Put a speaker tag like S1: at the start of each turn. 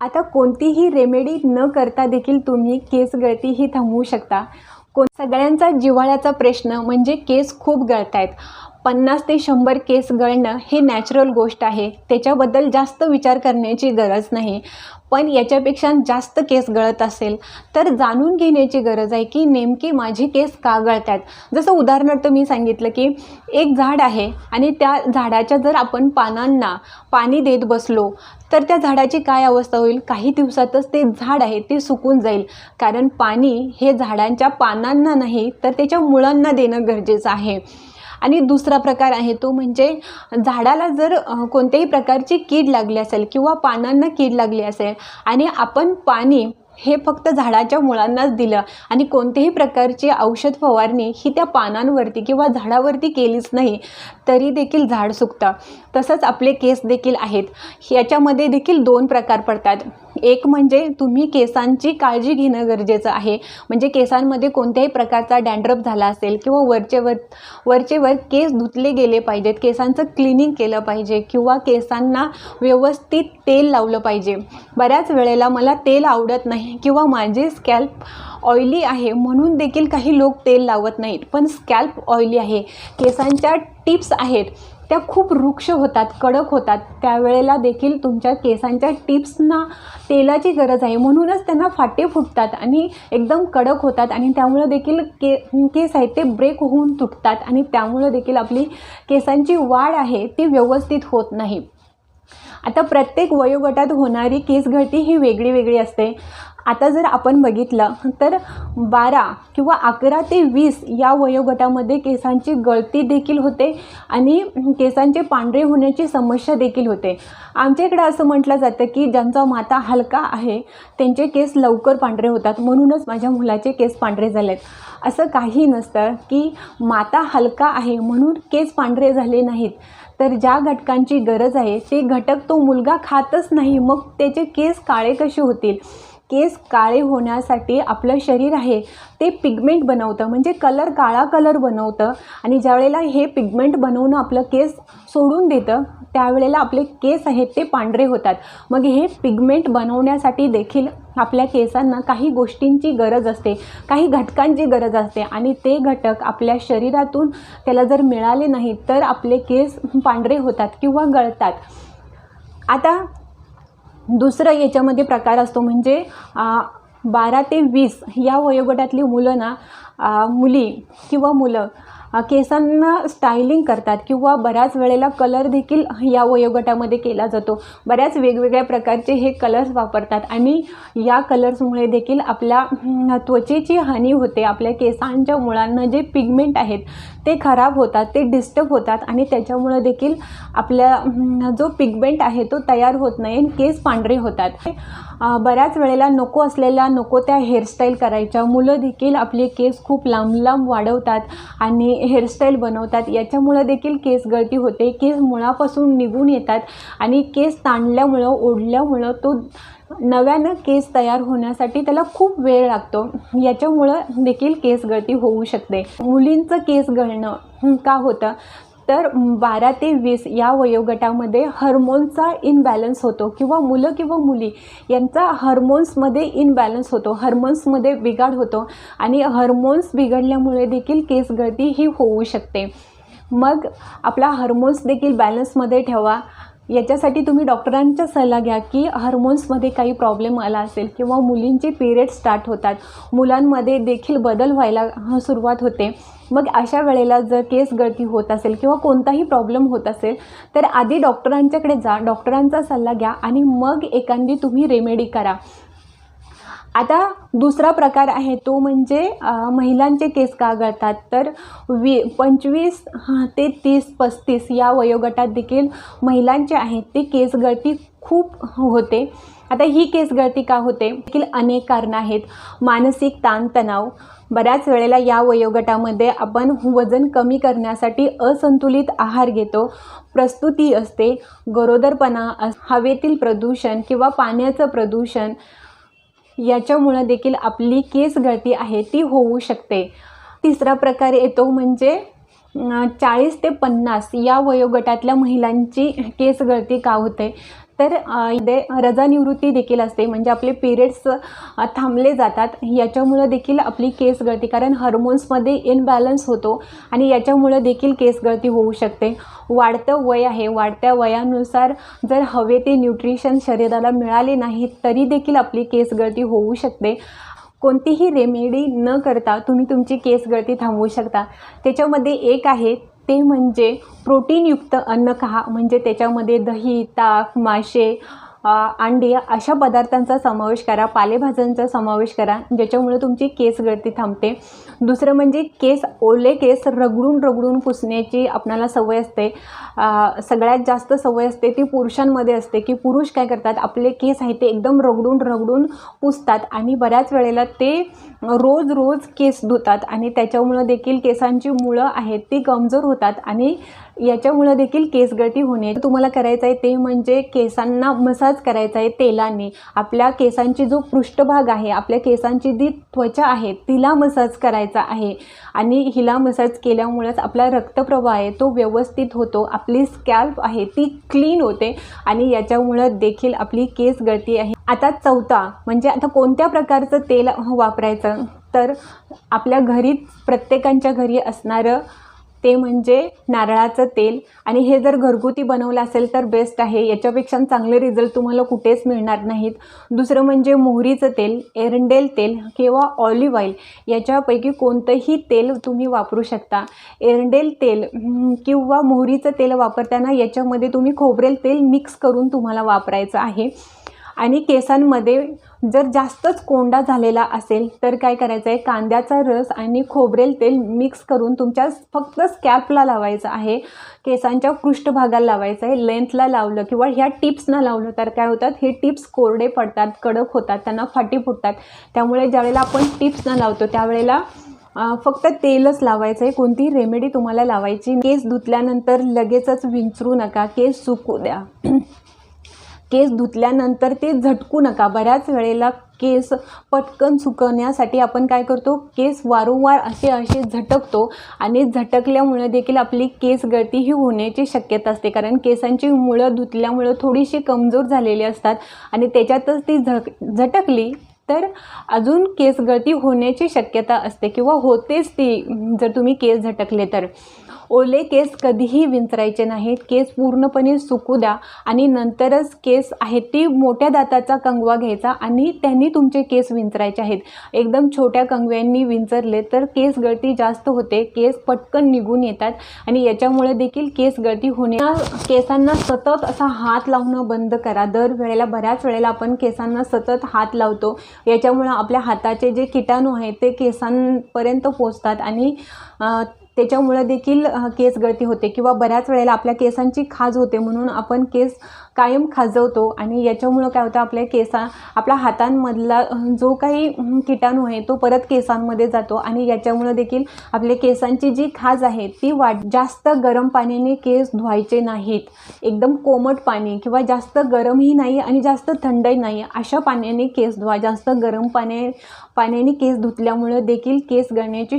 S1: आता कोणतीही रेमेडी न करता देखील तुम्ही केस गळती ही थांबवू शकता. कोण सगळ्यांचा जिव्हाळ्याचा प्रश्न म्हणजे केस खूप गळत आहेत पन्नास ते शंभर केस गळणं हे नॅचरल गोष्ट आहे. त्याच्याबद्दल जास्त विचार करण्याची गरज नाही. पण याच्यापेक्षा जास्त केस गळत असेल तर जाणून घेण्याची गरज आहे की नेमकी माझी केस का गळत आहेत जसं उदाहरणार्थ मी सांगितलं की एक झाड आहे आणि त्या झाडाच्या जर आपण पानांना पाणी देत बसलो तर त्या झाडाची काय अवस्था होईल? काही दिवसातच ते झाड आहे ते सुकून जाईल. कारण पाणी हे झाडांच्या पानांना नाही तर त्याच्या मुळांना देणं गरजेचं आहे. आणि दुसरा प्रकार आहे तो म्हणजे झाडाला जर कोणत्याही प्रकारची कीड लागली असेल किंवा पानांना कीड लागली असेल आणि आपण पाणी हे फक्त झाडाच्या मुळांनाच दिलं आणि कोणत्याही प्रकारची औषध फवारणी ही त्या पानांवरती किंवा झाडावरती केलीच नाही तरी देखील झाड सुकतं. तसंच आपले केस देखील आहेत. याच्यामध्ये देखील दोन प्रकार पडतात. एक म्हणजे तुम्ही केसांची काळजी घेणं गरजेचं आहे. म्हणजे केसांमध्ये कोणत्याही प्रकारचा डॅन्ड्रफ झाला असेल किंवा वरचे वर वरचे वर केस धुतले गेले पाहिजेत केसांचं क्लिनिंग केलं पाहिजे किंवा केसांना व्यवस्थित तेल लावलं पाहिजे. बऱ्याच वेळेला मला तेल आवडत नाही किंवा माझे स्कॅल्प ऑइली आहे म्हणून देखील काही लोक तेल लावत नाहीत. पण स्कॅल्प ऑइली आहे. केसांच्या टिप्स आहेत. त्या खूप वृक्ष होतात कडक होतात. त्यावेळेला देखील तुमच्या केसांच्या टिप्सना तेलाची गरज आहे. म्हणूनच त्यांना फाटे फुटतात आणि एकदम कडक होतात आणि त्यामुळं देखील के केस आहेत ते ब्रेक होऊन तुटतात आणि त्यामुळं देखील आपली केसांची वाढ आहे ती व्यवस्थित होत नाही. आता प्रत्येक वयोगटात होणारी केसगळती ही वेगळी वेगळी असते. आता जर आपण बघितलं तर बारा किंवा अकरा ते वीस या वयोगटामध्ये केसांची गळती देखील होते आणि केसांचे पांढरे होण्याची समस्या देखील होते. आमच्या इकडं असं म्हटलं जातं की ज्यांचा माता हलका आहे त्यांचे केस लवकर पांढरे होतात. म्हणूनच माझ्या मुलाचे केस पांढरे झालेत. असं काही नसतं की माता हलका आहे म्हणून केस पांढरे झाले नाहीत. तर ज्या घटकांची गरज आहे ते घटक तो मुलगा खातच नाही मग त्याचे केस काळे कसे होतील? केस काळे होण्यासाठी आपलं शरीर आहे ते पिगमेंट बनवतं. म्हणजे कलर काळा कलर बनवतं आणि ज्यावेळेला हे पिगमेंट बनवून आपलं केस सोडून देतं त्यावेळेला आपले केस आहेत ते पांढरे होतात. मग हे पिगमेंट बनवण्यासाठी देखील आपल्या केसांना काही गोष्टींची गरज असते काही घटकांची गरज असते आणि ते घटक आपल्या शरीरातून त्याला जर मिळाले नाही तर आपले केस पांढरे होतात किंवा गळतात. आता दुसरं याच्यामध्ये प्रकार असतो म्हणजे बारा ते वीस या वयोगटातली मुलं ना मुली किंवा मुलं केसांना स्टायलिंग करतात किंवा बऱ्याच वेळेला कलर देखील या वयोगटामध्ये केला जातो. बऱ्याच वेगवेगळ्या प्रकारचे हे कलर्स वापरतात आणि या कलर्समुळे देखील आपल्या त्वचेची हानी होते. आपल्या केसांच्या मुळांना जे पिगमेंट आहेत ते खराब होतात ते डिस्टर्ब होतात आणि त्याच्यामुळं देखील आपल्या जो पिगमेंट आहे तो तयार होत नाही आणि केस पांढरे होतात. बऱ्याच वेळेला नको असलेल्या नको त्या हेअरस्टाईल करायच्या. मुलं देखील आपले केस खूप लांब लांब वाढवतात आणि हेअरस्टाईल बनवतात. याच्यामुळं देखील केस गळती होते. केस मुळापासून निघून येतात आणि केस ताणल्यामुळं ओढल्यामुळं तो नव्यानं केस तयार होण्यासाठी त्याला खूप वेळ लागतो. याच्यामुळं देखील केस गळती होऊ शकते. मुलींचं केस गळणं का होतं? तर बारा ते वीस या वयोगटामध्ये हार्मोन्सचा इनबॅलन्स होतो किंवा मुलं किंवा मुली यांचा हार्मोन्समध्ये इनबॅलन्स होतो हार्मोन्समध्ये बिघाड होतो आणि हार्मोन्स बिघडल्यामुळे देखील केस गळती ही होऊ शकते. मग आपला हार्मोन्स देखील बॅलन्समध्ये ठेवा. याच्यासाठी तुम्ही डॉक्टरांचा सल्ला घ्या की हार्मोन्समध्ये काही प्रॉब्लेम आला असेल किंवा मुलींचे पिरियड स्टार्ट होतात मुलांमध्ये देखील बदल व्हायला सुरुवात होते. मग अशा वेळेला जर केस गळती होत असेल किंवा कोणताही प्रॉब्लेम होत असेल तर आधी डॉक्टरांच्याकडे जा डॉक्टरांचा सल्ला घ्या आणि मग एखादी तुम्ही रेमेडी करा. आता दुसरा प्रकार आहे तो म्हणजे महिलांचे केस का गळतात? तर वी पंचवीस ते तीस पस्तीस या वयोगटात देखील महिलांचे आहेत ते केस गळती खूप होते. आता ही केस गळती का होते? देखील अनेक कारणं आहेत. मानसिक ताणतणाव. बऱ्याच वेळेला या वयोगटामध्ये आपण वजन कमी करण्यासाठी असंतुलित आहार घेतो. प्रस्तुती असते. गरोदरपणा अस हवेतील प्रदूषण किंवा पाण्याचं प्रदूषण. याच्यामुळं देखील आपली केस गळती आहे ती होऊ शकते. तिसरा प्रकार येतो म्हणजे चाळीस ते पन्नास या वयोगटातल्या महिलांची केस गळती का होते? तर अ, इथे रजानिवृत्ती देखील असते. म्हणजे आपले पिरियड्स थांबले जातात. याच्यामुळं देखील आपली केस गळती. कारण हार्मोन्समध्ये इनबॅलन्स होतो आणि याच्यामुळं देखील केस गळती होऊ शकते. वाढतं वय आहे. वाढत्या वयानुसार जर हवे ते न्यूट्रिशन शरीराला मिळाले नाही तरी देखील आपली केस गळती होऊ शकते. कोणतीही रेमेडी न करता तुम्ही तुमची केस गळती थांबवू शकता. त्याच्यामध्ये एक आहे ते म्हणजे प्रोटीनयुक्त अन्न खा म्हणजे त्याच्यामध्ये दही ताक मासे अंडी अशा पदार्थांचा समावेश करा पालेभाज्यांचा समावेश करा ज्याच्यामुळे तुमची केस गळती थांबते. दुसरं म्हणजे केस ओले केस रगडून रगडून पुसण्याची आपणाला सवय असते. सगळ्यात जास्त सवय असते ती पुरुषांमध्ये असते की पुरुष काय करतात आपले केस आहे ते एकदम रगडून रगडून पुसतात आणि बऱ्याच वेळेला ते रोज रोज केस धुतात आणि त्याच्यामुळं देखील केसांची मुळं आहेत ती कमजोर होतात आणि याच्यामुळं देखील केस गळती होणे तुम्हाला करायचं आहे ते म्हणजे केसांना मसाज करायचा आहे तेलाने. आपल्या केसांची जो पृष्ठभाग आहे आपल्या केसांची जी त्वचा आहे तिला मसाज करायचा आहे. आणि हिला मसाज केल्यामुळंच आपला रक्तप्रवाह आहे तो व्यवस्थित होतो आपली स्कॅल्प आहे ती क्लीन होते आणि याच्यामुळं देखील आपली केस गळती आहे. आता चौथा म्हणजे आता कोणत्या प्रकारचं तेल वापरायचं? तर आपल्या घरी प्रत्येकांच्या घरी असणारं ते म्हणजे नारळाचं तेल. आणि हे जर घरगुती बनवलं असेल तर बेस्ट आहे. याच्यापेक्षा चांगले रिझल्ट तुम्हाला कुठेच मिळणार नाहीत. दुसरं म्हणजे मोहरीचं तेल एरंडेल तेल किंवा ऑलिव्ह ऑइल याच्यापैकी कोणतंही तेल तुम्ही वापरू शकता. एरंडेल तेल किंवा मोहरीचं तेल वापरताना याच्यामध्ये तुम्ही खोबरेल तेल मिक्स करून तुम्हाला वापरायचं आहे. आणि केसांमध्ये जर जास्तच कोंडा झालेला असेल तर काय करायचं आहे कांद्याचा रस आणि खोबरेल तेल मिक्स करून तुमच्या फक्त स्कॅल्पला लावायचं आहे. केसांच्या पृष्ठभागाला लावायचं आहे. लेंथला लावलं किंवा ह्या टिप्सना लावलं तर काय होतात? हे टिप्स कोरडे पडतात कडक होतात त्यांना फाटी फुटतात. त्यामुळे ज्यावेळेला आपण टिप्सना लावतो त्यावेळेला फक्त तेलच लावायचं आहे. कोणती रेमेडी तुम्हाला लावायची केस धुतल्यानंतर लगेचच विंचरू नका केस सुकू द्या. केस धुतल्यानंतर ते झटकू नका. बऱ्याच वेळेला केस पटकन सुकवण्यासाठी आपण काय करतो? केस वारंवार असे असे झटकतो आणि झटकल्यामुळे देखील आपली केस गळती ही होण्याची शक्यता असते. कारण केसांची मुळं धुतल्यामुळं थोडीशी कमजोर झालेली असतात आणि त्याच्यातच ती झक झटकली तर अजून केस गळती होण्याची शक्यता असते किंवा होतेच ती जर तुम्ही केस झटकले तर. ओले केस कधीही विंचरायचे नाहीत. केस पूर्णपणे सुकू द्या आणि नंतरच केस आहेत ती मोठ्या दाताचा कंगवा घ्यायचा आणि त्यांनी तुमचे केस विंचरायचे आहेत. एकदम छोट्या कंगव्यांनी विंचरले तर केस गळती जास्त होते. केस पटकन निघून येतात आणि याच्यामुळे देखील केस गळती होणे केसांना सतत असा हात लावणं बंद करा. दर वेळेला बऱ्याच वेळेला आपण केसांना सतत हात लावतो. याच्यामुळं आपल्या हाताचे जे किटाणू आहेत ते केसांपर्यंत पोचतात आणि त्याच्यामुळं देखील केस गळती होते किंवा बऱ्याच वेळेला आपल्या केसांची खाज होते म्हणून आपण केस कायम खाजवतो आणि याच्यामुळं काय होतं आपल्या केसा आपल्या हातांमधला जो काही किटाणू आहे तो परत केसांमध्ये जातो आणि याच्यामुळं देखील आपल्या केसांची जी खाज आहे ती वाट जास्त गरम पाण्याने केस धुवायचे नाहीत. एकदम कोमट पाणी किंवा जास्त गरमही नाही आणि जास्त थंडही नाही. अशा पाण्याने केस धुवा. जास्त गरम पाण्या पाण्याने केस धुतल्यामुळं देखील केस गळण्याची